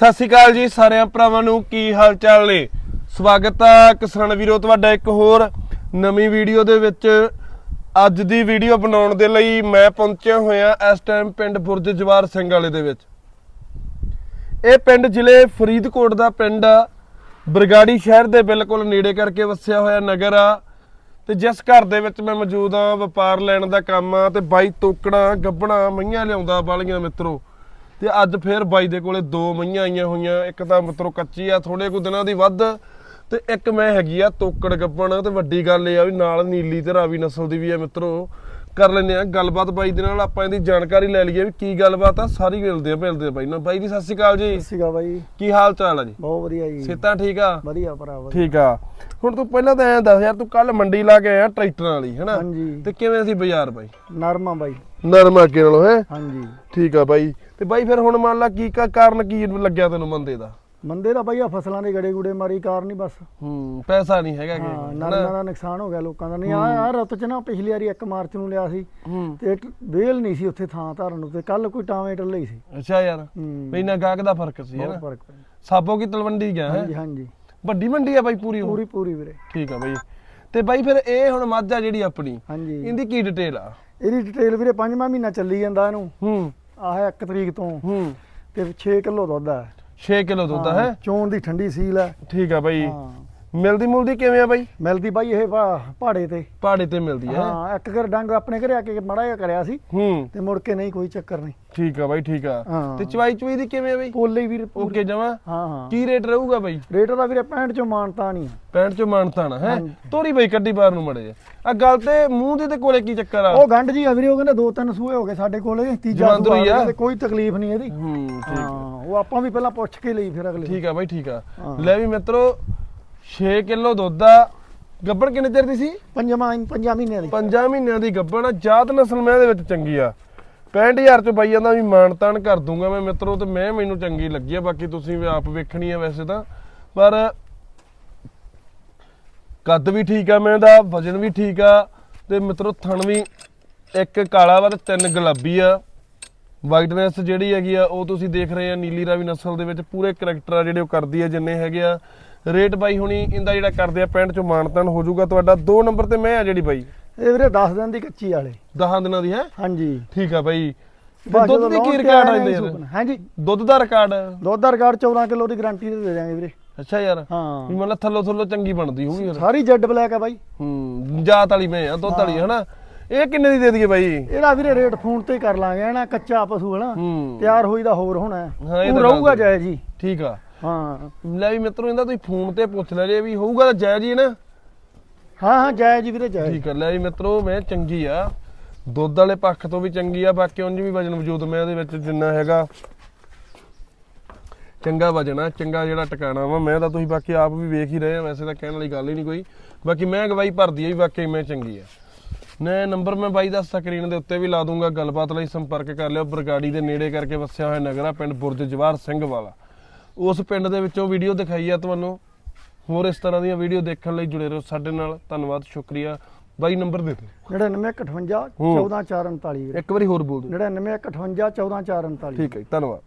ਸਤਿ ਸ਼੍ਰੀ ਅਕਾਲ ਜੀ ਸਾਰਿਆਂ ਭਰਾਵਾਂ ਨੂੰ, ਕੀ ਹਾਲ ਚਾਲ ਨੇ? ਸਵਾਗਤ ਆ ਕਿਸਾਨ ਵੀਰੋ, ਤੁਹਾਡਾ ਇੱਕ ਹੋਰ ਨਵੀਂ ਵੀਡੀਓ ਦੇ ਵਿੱਚ। ਅੱਜ ਦੀ ਵੀਡੀਓ ਬਣਾਉਣ ਦੇ ਲਈ ਮੈਂ ਪਹੁੰਚਿਆ ਹੋਇਆ ਇਸ ਟਾਈਮ ਪਿੰਡ ਬੁਰਜ ਜਵਾਰ ਸਿੰਘ ਵਾਲੇ ਦੇ ਵਿੱਚ। ਇਹ ਪਿੰਡ ਜ਼ਿਲ੍ਹੇ ਫਰੀਦਕੋਟ ਦਾ ਪਿੰਡ ਆ। ਬਰਗਾੜੀ ਸ਼ਹਿਰ ਦੇ ਬਿਲਕੁਲ ਨੇੜੇ ਕਰਕੇ ਵਸਿਆ ਹੋਇਆ ਨਗਰ ਆ। ਤੇ ਜਿਸ ਘਰ ਦੇ ਵਿੱਚ ਮੈਂ ਮੌਜੂਦ ਆ ਵਪਾਰ ਲੈਣ ਦਾ ਕੰਮ ਆ ਤੇ ਬਾਈ ਤੋਕੜਾ, ਗੱਬਣਾ, ਮਈਆਂ ਲਿਆਉਂਦਾ ਵਾਲੀਆਂ ਮਿੱਤਰੋ। ਤੇ ਅੱਜ ਫੇਰ ਬਾਈ ਦੇ ਕੋਲੇ ਦੋ ਮਈਆਂ ਆਈਆਂ ਹੋਈਆਂ, ਇੱਕ ਤਾਂ ਮਿੱਤਰੋ ਕੱਚੀ ਆ ਥੋੜੇ ਕੁ ਦਿਨਾਂ ਦੀ ਵੱਧ, ਤੇ ਇੱਕ ਮੈਂ ਹੈਗੀ ਆ ਤੋਕੜ ਗੱਬਣ, ਤੇ ਵੱਡੀ ਗੱਲ ਇਹ ਆ ਵੀ ਨਾਲ ਨੀਲੀ ਤੇ ਰਾਵੀ ਨਸਲ ਦੀ ਵੀ ਆ ਮਿੱਤਰੋ। ਕਰ ਲੈਨੇ ਆ ਗੱਲਬਾਤ ਬਾਈ ਦੇ ਨਾਲ ਆਪਾਂ ਇਹਦੀ ਜਾਣਕਾਰੀ ਲੈ ਲਈਏ ਵੀ ਕੀ ਗੱਲਬਾਤ ਆ ਸਾਰੀ ਮਿਲਦੇ ਆ ਮਿਲਦੇ ਆ ਬਾਈ ਨਾਲ ਬਾਈ ਜੀ ਸਤਿ ਸ਼੍ਰੀ ਅਕਾਲ ਜੀ। ਸੀਗਾ ਬਾਈ। ਕੀ ਹਾਲ ਚਾਲ ਆ ਜੀ? ਬਹੁਤ ਵਧੀਆ ਜੀ। ਸਿੱਤਾ ਠੀਕ ਆ? ਵਧੀਆ ਭਰਾਵਾ ਠੀਕ ਆ। ਹੁਣ ਤੂੰ ਪਹਿਲਾਂ ਤਾਂ ਐਂ ਦੱਸ ਯਾਰ ਤੂੰ ਕੱਲ ਮੰਡੀ ਲਾ ਕੇ ਆਇਆ ਟਰੈਕਟਰਾਂ ਵਾਲੀ ਹੈਨਾ? ਹਾਂਜੀ। ਤੇ ਕਿਵੇਂ ਸੀ ਬਾਜ਼ਾਰ ਬਾਈ? ਨਰਮਾ ਬਾਈ। ਨਰਮਾ ਅੱਗੇ ਨਾਲੋਂ ਹੈ? ਹਾਂਜੀ। ਠੀਕ ਆ ਬਾਈ। ਤੇ ਬਾਈ ਫਿਰ ਹੁਣ ਮੰਨ ਲਾ ਕੀ ਕਾ- ਕਾਰਨ ਕੀ ਲੱਗਿਆ ਤੈਨੂੰ ਮੰਦੇ ਦਾ? ਮੰਦੇ ਦਾ ਬਾਈ ਆ ਫਸਲਾਂ ਦੇ ਗੜੇ ਗੁੜੇ ਮਾਰੀ ਕਾਰ ਨਹੀਂ ਬਸ। ਹੂੰ ਪੈਸਾ ਨਹੀਂ ਹੈਗਾ ਹਾਂ ਕਿ ਨਰਮਾ ਦਾ ਨੁਕਸਾਨ ਹੋ ਗਿਆ ਲੋਕਾਂ ਦਾ। ਨਹੀਂ ਆ ਆ ਰੁੱਤ ਚ ਨਾ ਪਿਛਲੀ ਵਾਰੀ 1 ਮਾਰਚ ਨੂੰ ਲਿਆ ਸੀ ਹੂੰ। ਤੇ ਵੇਲ ਨਹੀਂ ਸੀ ਉੱਥੇ ਥਾਂ ਧਰਨ ਨੂੰ ਤੇ ਕੱਲ ਕੋਈ ਟਾਵੇਂ ਟੱਲੇ ਹੀ ਸੀ। ਅੱਛਾ ਯਾਰ ਹੂੰ। ਬਈ ਨਾ ਗਾਹਕ ਦਾ ਫ਼ਰਕ ਸੀ ਬਹੁਤ ਹੈਨਾ? ਫ਼ਰਕ ਪਿਆ ਸਾਬੋ ਕੀ ਤਲਵੰਡੀ ਗਿਆ ਹੈ? ਹਾਂਜੀ ਹਾਂਜੀ। ਵੱਡੀ ਮੰਡੀ ਆ ਬਾਈ ਪੂਰੀ ਉਹ? ਪੂਰੀ ਪੂਰੀ ਵੀਰੇ। ਠੀਕ ਆ ਬਾਈ। ਤੇ ਬਾਈ ਫਿਰ ਇਹ ਹੁਣ ਮੱਝ ਆ ਜਿਹੜੀ ਆਪਣੀ ਹਾਂਜੀ। ਇਹਦੀ ਕੀ ਡਿਟੇਲ ਆ? ਇਹਦੀ ਡਿਟੇਲ ਵੀਰੇ ਪੰਜਵਾਂ ਮਹੀਨਾ ਚੱਲੀ ਜਾਂਦਾ ਇਹਨੂੰ। ਹੂੰ। ਆਹ 1 ਤਰੀਕ ਤੋਂ। ਹੂੰ। ਤੇ 6 ਕਿਲੋ ਦੁੱਧ ਹੈ 6 ਕਿਲੋ ਦੁੱਧ ਹੈ ਚੋਣ ਦੀ ਠੰਡੀ ਸੀਲ ਹੈ। ਠੀਕ ਆ ਬਾਈ। ਹਾਂ। ਮਿਲਦੀ ਮੁਲਦੀ ਕਿਵੇਂ ਆ ਬਾਈ? ਮਿਲਦੀ ਬਾਈ ਇਹ ਪਾ- ਪਹਾੜੇ ਤੇ। ਪਹਾੜੇ ਤੇ ਮਿਲਦੀ ਹੈ ਹਾਂ ਇੱਕ ਘਰ ਡੰਗ ਆਪਣੇ ਘਰੇ ਆ ਕੇ ਮੜਾ ਜਿਹਾ ਕਰਿਆ ਸੀ। ਹੂੰ। ਤੇ ਮੁੜ ਕੇ ਨਹੀਂ ਕੋਈ ਚੱਕਰ ਨਹੀਂ। ਠੀਕ ਆ ਬਾਈ ਠੀਕ ਆ। ਹਾਂ। ਤੇ ਚਵਾਈ ਚੁਈ ਦੀ ਕਿਵੇਂ ਆ ਬਾਈ? ਪੋਲੇ ਵੀਰ ਓਕੇ ਜਮਾ? ਹਾਂ ਹਾਂ। ਕੀ ਰੇਟ ਰਹੂਗਾ ਬਾਈ? ਰੇਟ ਦਾ ਵੀਰੇ 65 ਚੋਂ ਮਾਨਤਾ ਨਹੀਂ ਆ। 65 ਚੋਂ ਮਾਨਤਾਣਾ ਹੈ। ਤੋਰੀ ਬਾਈ ਕੱਢੀ ਬਾਹਰ ਨੂੰ ਮੜੇ ਆ ਗੱਲ ਤੇ ਮੂੰਹ ਦੇ ਤੇ ਕੋਲੇ ਕੀ ਚੱਕਰ ਆ? ਉਹ ਗੰਢ ਜੀ ਆ ਵੀਰੇ ਉਹ ਕਹਿੰਦੇ ਦੋ ਤਿੰਨ ਸੂਏ ਹੋ ਗਏ ਸਾਡੇ ਕੋਲੇ ਤੀਜਾ ਸੂਆ ਆ। ਤੇ ਕੋਈ ਤਕਲੀਫ ਨਹੀਂ ਇਹਦੀ। ਹੂੰ ਠੀਕ। ਹਾਂ ਉਹ ਆਪਾਂ ਵੀ ਪਹਿਲਾਂ ਪੁੱਛ ਕੇ ਲਈ ਫਿਰ ਅਗਲੇ ਠੀਕ ਆ ਬਾਈ ਠੀਕ ਆ। ਹਾਂ। ਲੈ ਵੀ ਮਿੱਤਰੋ 6 ਕਿਲੋ ਦੁੱਧ ਆ। ਗੱਬੜ ਕਿੰਨੇ ਚਿਰ ਦੀ ਸੀ? ਪੰਜਾਂ ਪੰਜਾਂ ਮਹੀਨਿਆਂ ਦੀ। 5 ਮਹੀਨਿਆਂ ਦੀ ਗੱਬੜ ਆ। ਜਾਤ ਨਸਲ ਮੈਂ ਦੇ ਵਿੱਚ ਚੰਗੀ ਆ। 65000 ਚ ਬਾਈ ਜਾਂਦਾ ਵੀ ਮਾਨਤਾਨ ਕਰ ਦੂੰਗਾ ਮੈਂ ਮਿੱਤਰੋ ਤੇ ਮੈਂ ਮੈਨੂੰ ਚੰਗੀ ਲੱਗੀ ਆ। ਬਾਕੀ ਤੁਸੀਂ ਵੀ ਆਪ ਵੇਖਣੀ ਆ ਵੈਸੇ ਤਾਂ। ਪਰ ਕੱਦ ਵੀ ਠੀਕ ਆ ਮੈਂ ਦਾ ਵਜਨ ਵੀ ਠੀਕ ਆ ਤੇ ਮਿੱਤਰੋ ਥਣ ਵੀ ਇੱਕ ਕਾਲਾ ਵਾ ਤੇ ਤਿੰਨ ਗੁਲਾਬੀ ਆ। ਵਾਈਟਨੈਸ ਜਿਹੜੀ ਹੈਗੀ ਆ ਉਹ ਤੁਸੀਂ ਦੇਖ ਰਹੇ ਆ। ਨੀਲੀ ਰਾਵੀ ਨਸਲ ਦੇ ਵਿੱਚ ਪੂਰੇ ਕਰੈਕਟਰ ਆ ਜਿਹੜੇ ਉਹ ਕਰਦੀ ਆ ਜਿੰਨੇ ਹੈਗੇ ਆ। ਰੇਟ ਬਾਈ ਹੁਣੀ ਇਹਦਾ ਜਿਹੜਾ ਕਰਦੇ ਆ ਪੈਂਟ ਚੋਂ ਮਾਨਤਾਨ ਹੋ ਜਾਊਗਾ ਤੁਹਾਡਾ 2 ਨੰਬਰ ਤੇ ਮੈਂ ਆ ਜਿਹੜੀ ਬਾਈ। ਇਹ ਵੀਰੇ 10 ਦਿਨ ਦੀ ਕੱਚੀ ਵਾਲੇ। 10 ਦਿਨਾਂ ਦੀ ਹੈ? ਹਾਂਜੀ। ਠੀਕ ਆ ਬਾਈ। ਦੁੱਧ ਦੀ ਕੀ ਰਿਕਾਰਡ ਯਾਰ ਸੂਪਨ। ਹਾਂਜੀ। ਦੁੱਧ ਦਾ ਰਿਕਾਰਡ? ਦੁੱਧ ਦਾ ਰਿਕਾਰਡ 14 ਕਿਲੋ ਦੀ ਗਾਰੰਟੀ ਦੇ ਦਿਆਂਗੇ ਵੀਰੇ। ਅੱਛਾ ਯਾਰ। ਹਾਂ। ਵੀ ਮਤਲਬ ਥੱਲੋ ਥੱਲੋ ਚੰਗੀ ਬਣਦੀ ਹੋਊਗੀ ਯਾਰ। ਸਾਰੀ ਜੈਡ ਬਲੈਕ ਆ ਬਾਈ। ਹੂੰ ਜਾਤ ਵਾਲੀ ਮੈਂ ਆ ਦੁੱਧ ਵਾਲੀ ਹਨਾ? ਇਹ ਕਿੰਨੇ ਦੀ ਦੇ ਦਈਏ ਬਾਈ? ਇਹਦਾ ਵੀਰੇ ਰੇਟ ਫੋਨ ਤੇ ਕਰ ਲਾਂਗੇ ਨਾ ਕੱਚਾ ਪਸ਼ੂ ਹੈ ਨਾ ਹੂੰ। ਤਿਆਰ ਹੋਈ ਦਾ ਹੋਰ ਹੋਣਾ। ਹਾਂ, ਇਹ ਰਹੂਗਾ ਜਾਇ ਜੀ ਠੀਕ ਆ। ਹਾਂ। ਲੈ ਵੀ ਮਿੱਤਰੋ ਇਹਦਾ ਤੁਸੀਂ ਫੋਨ ਤੇ ਪੁੱਛ ਲੈ ਜੇ ਵੀ ਹੋਊਗਾ ਤਾਂ ਜਾਇਜ਼ ਹੀ ਹੈ ਨਾ। ਹਾਂ ਹਾਂ ਜਾਇ ਜੀ ਵੀਰੇ ਜਾਇ ਠੀਕ ਆ ਲੈ ਵੀ ਮਿੱਤਰੋ ਮੈਂ ਚੰਗੀ ਆ। ਦੁੱਧ ਵਾਲੇ ਪੱਖ ਤੋਂ ਵੀ ਚੰਗੀ ਆ ਬਾਕੀ ਉਂਝ ਵੀ ਵਜਨ ਵਜੂਦ ਮੈਂ ਇਹਦੇ ਵਿੱਚ ਜਿੰਨਾ ਹੈਗਾ। ਚੰਗਾ ਵਜਨ ਆ ਚੰਗਾ ਜਿਹੜਾ ਟਿਕਾਣਾ ਵਾ ਮੈਂ ਤਾਂ ਤੁਸੀਂ ਬਾਕੀ ਆਪ ਵੀ ਵੇਖ ਹੀ ਰਹੇ ਆ ਵੈਸੇ ਤਾਂ ਕਹਿਣ ਵਾਲੀ ਗੱਲ ਹੀ ਨਹੀਂ ਕੋਈ। ਬਾਕੀ ਮੈਂ ਗਵਾਹੀ ਭਰਦੀ ਆ ਵੀ ਵਾਕਈ ਮੈਂ ਚੰਗੀ ਆ। ਨੇ ਨੰਬਰ ਮੈਂ ਬਾਈ ਦਾ ਸਕਰੀਨ ਦੇ ਉੱਤੇ ਵੀ ਲਾ ਦੂੰਗਾ ਗੱਲਬਾਤ ਲਈ ਸੰਪਰਕ ਕਰ ਲਿਓ। ਬਰਗਾੜੀ ਦੇ ਨੇੜੇ ਕਰਕੇ ਵਸਿਆ ਹੋਇਆ ਨਗਰ ਆ ਪਿੰਡ ਬੁਰਜ ਜਵਾਰ ਸਿੰਘ ਵਾਲਾ। ਉਸ ਪਿੰਡ ਦੇ ਵਿੱਚੋਂ ਵੀਡੀਓ ਦਿਖਾਈ ਆ ਤੁਹਾਨੂੰ। ਹੋਰ ਇਸ ਤਰ੍ਹਾਂ ਦੀਆਂ ਵੀਡੀਓ ਦੇਖਣ ਲਈ ਜੁੜੇ ਰਹੋ ਸਾਡੇ ਨਾਲ। ਧੰਨਵਾਦ ਸ਼ੁਕਰੀਆ। ਬਾਈ ਨੰਬਰ ਦੇ ਦਿਓ। 9958 ਹੂੰ। 14439 ਵੀਰੇ। ਇੱਕ ਵਾਰੀ ਹੋਰ ਬੋਲ ਦਿਓ। 9958 14439 ਠੀਕ ਹੈ ਧੰਨਵਾਦ।